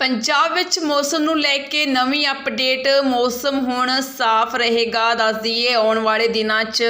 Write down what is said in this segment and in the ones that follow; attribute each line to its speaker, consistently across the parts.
Speaker 1: ਪੰਜਾਬ ਵਿੱਚ ਮੌਸਮ ਨੂੰ ਲੈ ਕੇ ਨਵੀਂ ਅਪਡੇਟ ਮੌਸਮ ਹੁਣ ਸਾਫ਼ ਰਹੇਗਾ, ਦੱਸ ਦਈਏ ਆਉਣ ਵਾਲੇ ਦਿਨਾਂ 'ਚ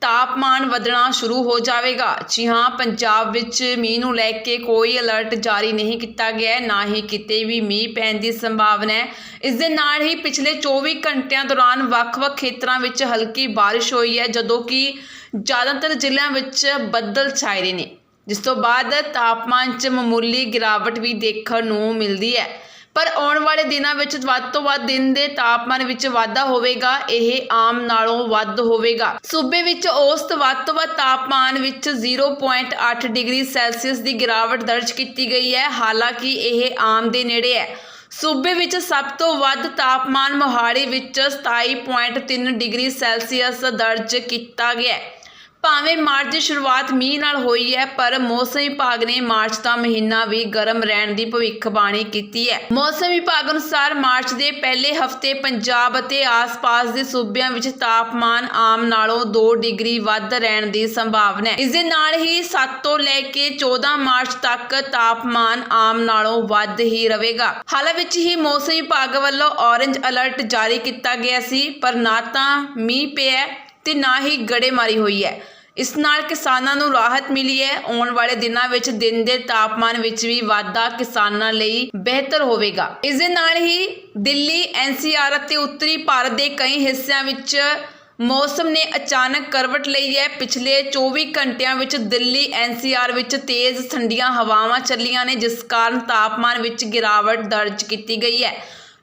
Speaker 1: ਤਾਪਮਾਨ ਵਧਣਾ ਸ਼ੁਰੂ ਹੋ ਜਾਵੇਗਾ। ਜੀ ਹਾਂ, ਪੰਜਾਬ ਵਿੱਚ ਮੀਂਹ ਨੂੰ ਲੈ ਕੇ ਕੋਈ ਅਲਰਟ ਜਾਰੀ ਨਹੀਂ ਕੀਤਾ ਗਿਆ ਹੈ ਨਾ ਹੀ ਕਿਤੇ ਵੀ ਮੀਂਹ ਪੈਣ ਦੀ ਸੰਭਾਵਨਾ ਹੈ। ਇਸ ਦੇ ਨਾਲ ਹੀ ਪਿਛਲੇ 24 ਘੰਟਿਆਂ ਦੌਰਾਨ ਵੱਖ-ਵੱਖ ਖੇਤਰਾਂ ਵਿੱਚ ਹਲਕੀ ਬਾਰਿਸ਼ ਹੋਈ ਹੈ, ਜਦੋਂ ਕਿ ਜ਼ਿਆਦਾਤਰ ਜ਼ਿਲ੍ਹਿਆਂ ਵਿੱਚ ਬੱਦਲ ਛਾਏ ਰਹੇ ਨੇ। ਜਿਸ ਤੋਂ ਬਾਅਦ ਤਾਪਮਾਨ 'ਚ ਮਾਮੂਲੀ ਗਿਰਾਵਟ ਵੀ ਦੇਖਣ ਨੂੰ ਮਿਲਦੀ ਹੈ। ਪਰ ਆਉਣ ਵਾਲੇ ਦਿਨਾਂ ਵਿੱਚ ਵੱਧ ਤੋਂ ਵੱਧ ਦਿਨ ਦੇ ਤਾਪਮਾਨ ਵਿੱਚ ਵਾਧਾ ਹੋਵੇਗਾ, ਇਹ ਆਮ ਨਾਲੋਂ ਵੱਧ ਹੋਵੇਗਾ। ਸੂਬੇ ਵਿੱਚ ਔਸਤ ਵੱਧ ਤੋਂ ਵੱਧ ਤਾਪਮਾਨ ਵਿੱਚ 0.8 ਡਿਗਰੀ ਸੈਲਸੀਅਸ ਦੀ ਗਿਰਾਵਟ ਦਰਜ ਕੀਤੀ ਗਈ ਹੈ, ਹਾਲਾਂਕਿ ਇਹ ਆਮ ਦੇ ਨੇੜੇ ਹੈ। ਸੂਬੇ ਵਿੱਚ ਸਭ ਤੋਂ ਵੱਧ ਤਾਪਮਾਨ ਮੋਹਾਲੀ ਵਿੱਚ 27.3 ਡਿਗਰੀ ਸੈਲਸੀਅਸ ਦਰਜ ਕੀਤਾ ਗਿਆ ਹੈ। ਭਾਵੇਂ ਮਾਰਚ ਦੀ ਸ਼ੁਰੂਆਤ ਮੀਂਹ ਨਾਲ ਹੋਈ ਹੈ, ਪਰ ਮੌਸਮ ਵਿਭਾਗ ਨੇ ਮਾਰਚ ਦਾ ਮਹੀਨਾ ਵੀ ਗਰਮ ਰਹਿਣ ਦੀ ਭਵਿੱਖਬਾਣੀ ਕੀਤੀ ਹੈ। ਮੌਸਮ ਵਿਭਾਗ ਅਨੁਸਾਰ ਮਾਰਚ ਦੇ ਪਹਿਲੇ ਹਫ਼ਤੇ ਪੰਜਾਬ ਅਤੇ ਆਸ-ਪਾਸ ਦੇ ਸੂਬਿਆਂ ਵਿੱਚ ਤਾਪਮਾਨ ਆਮ ਨਾਲੋਂ 2 ਡਿਗਰੀ ਵੱਧ ਰਹਿਣ ਦੀ ਸੰਭਾਵਨਾ ਹੈ। ਇਸ ਦੇ ਨਾਲ ਹੀ 7 ਤੋਂ ਲੈ ਕੇ 14 ਮਾਰਚ ਤੱਕ ਤਾਪਮਾਨ ਆਮ ਨਾਲੋਂ ਵੱਧ ਹੀ ਰਹੇਗਾ। ਹਾਲ ਵਿੱਚ ਹੀ ਮੌਸਮ ਵਿਭਾਗ ਵੱਲੋਂ ਔਰੰਜ ਅਲਰਟ ਜਾਰੀ ਕੀਤਾ ਗਿਆ ਸੀ, ਪਰ ਨਾ ਤਾਂ ਮੀਂਹ ਪਿਆ ਹੈ ਤੇ ਨਾ ਹੀ ਗੜੇਮਾਰੀ ਹੋਈ ਹੈ। ਇਸ ਨਾਲ ਕਿਸਾਨਾਂ ਨੂੰ ਰਾਹਤ ਮਿਲੀ ਹੈ। ਆਉਣ ਵਾਲੇ ਦਿਨਾਂ ਵਿੱਚ ਦਿਨ ਦੇ ਤਾਪਮਾਨ ਵਿੱਚ ਵੀ ਵਾਧਾ ਕਿਸਾਨਾਂ ਲਈ ਬਿਹਤਰ ਹੋਵੇਗਾ। ਇਸ ਦੇ ਨਾਲ ਹੀ ਦਿੱਲੀ ਐਨਸੀਆਰ ਅਤੇ ਉੱਤਰੀ ਭਾਰਤ ਦੇ ਕਈ ਹਿੱਸਿਆਂ ਵਿੱਚ ਮੌਸਮ ਨੇ ਅਚਾਨਕ ਕਰਵਟ ਲਈ ਹੈ। ਪਿਛਲੇ 24 ਘੰਟਿਆਂ ਵਿੱਚ ਦਿੱਲੀ ਐਨਸੀਆਰ ਵਿੱਚ ਤੇਜ਼ ਠੰਡੀਆਂ ਹਵਾਵਾਂ ਚੱਲੀਆਂ ਨੇ, ਜਿਸ ਕਾਰਨ ਤਾਪਮਾਨ ਵਿੱਚ ਗਿਰਾਵਟ ਦਰਜ ਕੀਤੀ ਗਈ ਹੈ।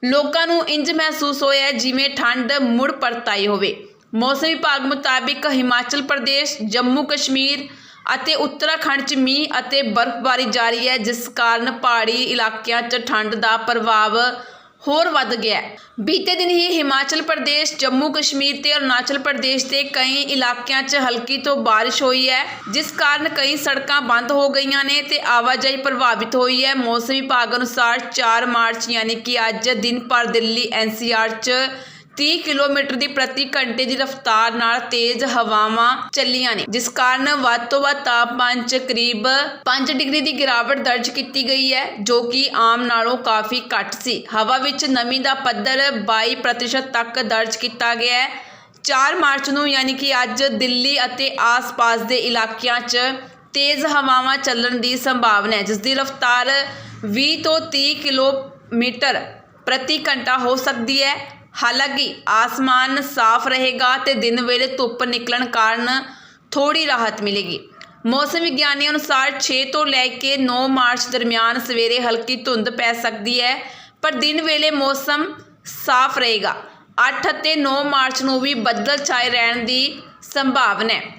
Speaker 1: ਲੋਕਾਂ ਨੂੰ ਇੰਜ ਮਹਿਸੂਸ ਹੋਇਆ ਜਿਵੇਂ ਠੰਡ ਮੁੜ ਪਰਤਾਈ ਹੋਵੇ। ਮੌਸਮ ਵਿਭਾਗ ਮੁਤਾਬਿਕ ਹਿਮਾਚਲ ਪ੍ਰਦੇਸ਼, ਜੰਮੂ ਕਸ਼ਮੀਰ ਅਤੇ ਉੱਤਰਾਖੰਡ 'ਚ ਮੀਂਹ ਅਤੇ ਬਰਫ਼ਬਾਰੀ ਜਾਰੀ ਹੈ, ਜਿਸ ਕਾਰਨ ਪਹਾੜੀ ਇਲਾਕਿਆਂ 'ਚ ਠੰਡ ਦਾ ਪ੍ਰਭਾਵ ਹੋਰ ਵੱਧ ਗਿਆ ਹੈ। ਬੀਤੇ ਦਿਨ ਹੀ ਹਿਮਾਚਲ ਪ੍ਰਦੇਸ਼, ਜੰਮੂ ਕਸ਼ਮੀਰ ਤੇ ਅਰੁਣਾਚਲ ਪ੍ਰਦੇਸ਼ ਦੇ ਕਈ ਇਲਾਕਿਆਂ 'ਚ ਹਲਕੀ ਤੋਂ ਬਾਰਿਸ਼ ਹੋਈ ਹੈ, ਜਿਸ ਕਾਰਨ ਕਈ ਸੜਕਾਂ ਬੰਦ ਹੋ ਗਈਆਂ ਨੇ ਤੇ ਆਵਾਜਾਈ ਪ੍ਰਭਾਵਿਤ ਹੋਈ ਹੈ। ਮੌਸਮ ਵਿਭਾਗ ਅਨੁਸਾਰ 4 ਮਾਰਚ, ਯਾਨੀ ਕਿ ਅੱਜ ਦਿਨ ਭਰ ਦਿੱਲੀ ਐਨਸੀਆਰ 'ਚ 30 ਕਿਲੋਮੀਟਰ ਦੀ ਪ੍ਰਤੀ ਘੰਟੇ ਦੀ ਰਫ਼ਤਾਰ ਨਾਲ ਤੇਜ਼ ਹਵਾਵਾਂ ਚੱਲੀਆਂ ਨੇ, ਜਿਸ ਕਾਰਨ ਵੱਧ ਤੋਂ ਵੱਧ ਤਾਪਮਾਨ 'ਚ ਕਰੀਬ 5 ਡਿਗਰੀ ਦੀ ਗਿਰਾਵਟ ਦਰਜ ਕੀਤੀ ਗਈ ਹੈ, ਜੋ ਕਿ ਆਮ ਨਾਲੋਂ ਕਾਫੀ ਘੱਟ ਸੀ। ਹਵਾ ਵਿੱਚ ਨਮੀ ਦਾ ਪੱਧਰ 22% ਤੱਕ ਦਰਜ ਕੀਤਾ ਗਿਆ ਹੈ। 4 ਮਾਰਚ ਨੂੰ ਯਾਨੀ ਕਿ ਅੱਜ ਦਿੱਲੀ ਅਤੇ ਆਸ-ਪਾਸ ਦੇ ਇਲਾਕਿਆਂ 'ਚ ਤੇਜ਼ ਹਵਾਵਾਂ ਚੱਲਣ ਦੀ ਸੰਭਾਵਨਾ ਹੈ, ਜਿਸ ਦੀ ਰਫ਼ਤਾਰ 20 ਤੋਂ 30 ਕਿਲੋਮੀਟਰ ਪ੍ਰਤੀ ਘੰਟਾ ਹੋ ਸਕਦੀ ਹੈ। ਹਾਲਾਂਕਿ ਆਸਮਾਨ ਸਾਫ਼ ਰਹੇਗਾ ਤੇ ਦਿਨ ਵੇਲੇ ਧੁੱਪ ਨਿਕਲਣ ਕਾਰਨ ਥੋੜੀ ਰਾਹਤ ਮਿਲੇਗੀ। ਮੌਸਮ ਵਿਗਿਆਨੀ ਅਨੁਸਾਰ 6 ਤੋਂ ਲੈ ਕੇ 9 ਮਾਰਚ ਦਰਮਿਆਨ ਸਵੇਰੇ ਹਲਕੀ ਧੁੰਦ ਪੈ ਸਕਦੀ ਹੈ, ਪਰ ਦਿਨ ਵੇਲੇ ਮੌਸਮ ਸਾਫ਼ ਰਹੇਗਾ। 8 ਅਤੇ 9 ਮਾਰਚ ਨੂੰ ਵੀ ਬੱਦਲ ਛਾਏ ਰਹਿਣ ਦੀ ਸੰਭਾਵਨਾ ਹੈ।